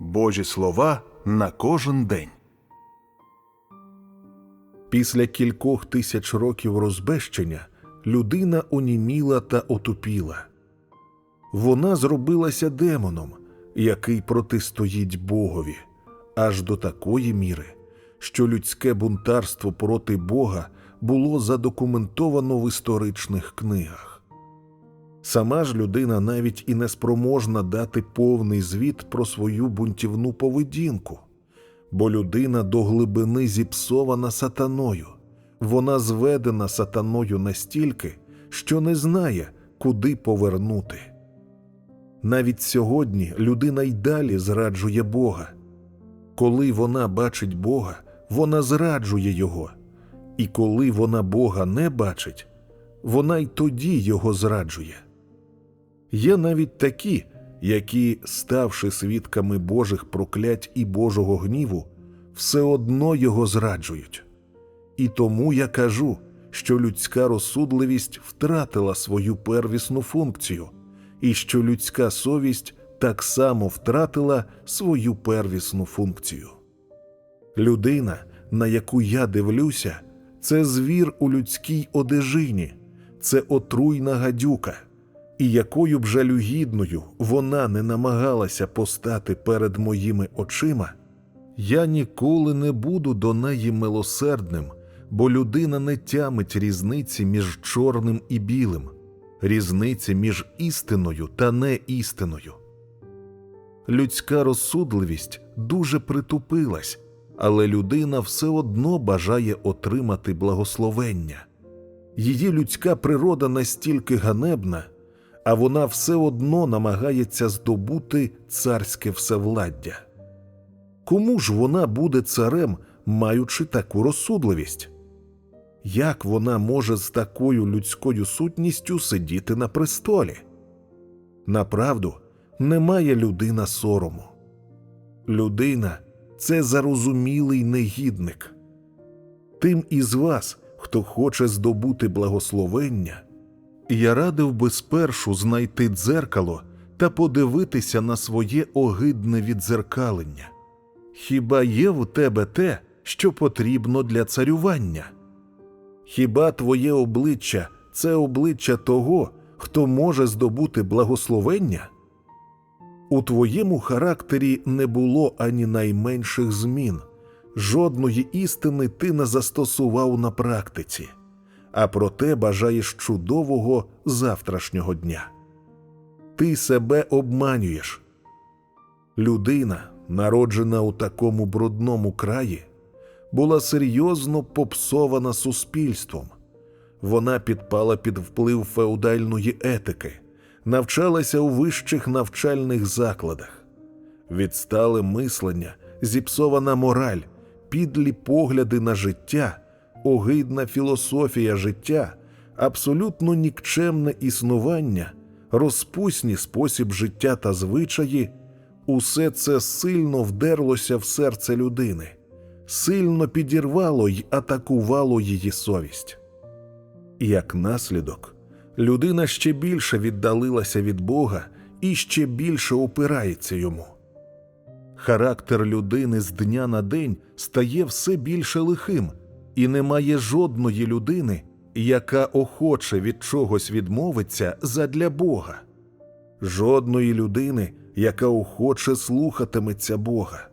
Божі слова на кожен день. Після кількох тисяч років розбещення людина оніміла та отупіла. Вона зробилася демоном, який протистоїть Богові, аж до такої міри, що людське бунтарство проти Бога було задокументовано в історичних книгах. Сама ж людина навіть і не спроможна дати повний звіт про свою бунтівну поведінку, бо людина до глибини зіпсована сатаною, вона зведена сатаною настільки, що не знає, куди повернути. Навіть сьогодні людина й далі зраджує Бога. Коли вона бачить Бога, вона зраджує Його, і коли вона Бога не бачить, вона й тоді Його зраджує. Є навіть такі, які, ставши свідками Божих проклять і Божого гніву, все одно його зраджують. І тому я кажу, що людська розсудливість втратила свою первісну функцію, і що людська совість так само втратила свою первісну функцію. Людина, на яку я дивлюся, це звір у людській одежині, це отруйна гадюка і якою б жалюгідною вона не намагалася постати перед моїми очима, я ніколи не буду до неї милосердним, бо людина не тямить різниці між чорним і білим, різниці між істиною та неістиною. Людська розсудливість дуже притупилась, але людина все одно бажає отримати благословення. Її людська природа настільки ганебна, а вона все одно намагається здобути царське всевладдя. Кому ж вона буде царем, маючи таку розсудливість? Як вона може з такою людською сутністю сидіти на престолі? Направду, немає людина сорому. Людина це зарозумілий негідник. Тим із вас, хто хоче здобути благословення, я радив би спершу знайти дзеркало та подивитися на своє огидне віддзеркалення. Хіба є в тебе те, що потрібно для царювання? Хіба твоє обличчя це обличчя того, хто може здобути благословення? У твоєму характері не було ані найменших змін, жодної істини ти не застосував на практиці а проте бажаєш чудового завтрашнього дня. Ти себе обманюєш. Людина, народжена у такому брудному краї, була серйозно попсована суспільством. Вона підпала під вплив феодальної етики, навчалася у вищих навчальних закладах, відстале мислення, зіпсована мораль, підлі погляди на життя огидна філософія життя, абсолютно нікчемне існування, розпусні спосіб життя та звичаї, усе це сильно вдерлося в серце людини, сильно підірвало й атакувало її совість. Як наслідок, людина ще більше віддалилася від Бога і ще більше опирається йому. Характер людини з дня на день стає все більше лихим, і немає жодної людини, яка охоче від чогось відмовиться задля Бога, жодної людини, яка охоче слухатиметься Бога.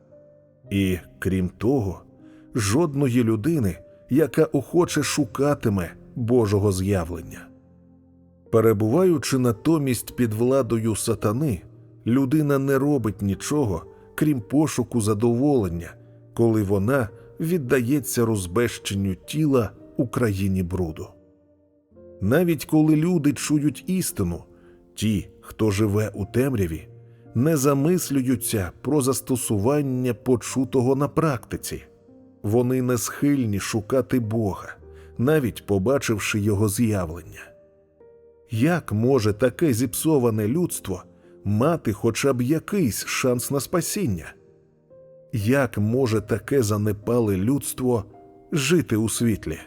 І крім того, жодної людини, яка охоче шукатиме Божого з'явлення. Перебуваючи натомість під владою сатани, людина не робить нічого, крім пошуку задоволення, коли вона віддається розбещенню тіла у країні бруду. Навіть коли люди чують істину, ті, хто живе у темряві, не замислюються про застосування почутого на практиці, вони не схильні шукати Бога, навіть побачивши Його з'явлення. Як може таке зіпсоване людство мати хоча б якийсь шанс на спасіння? Як може таке занепале людство жити у світлі?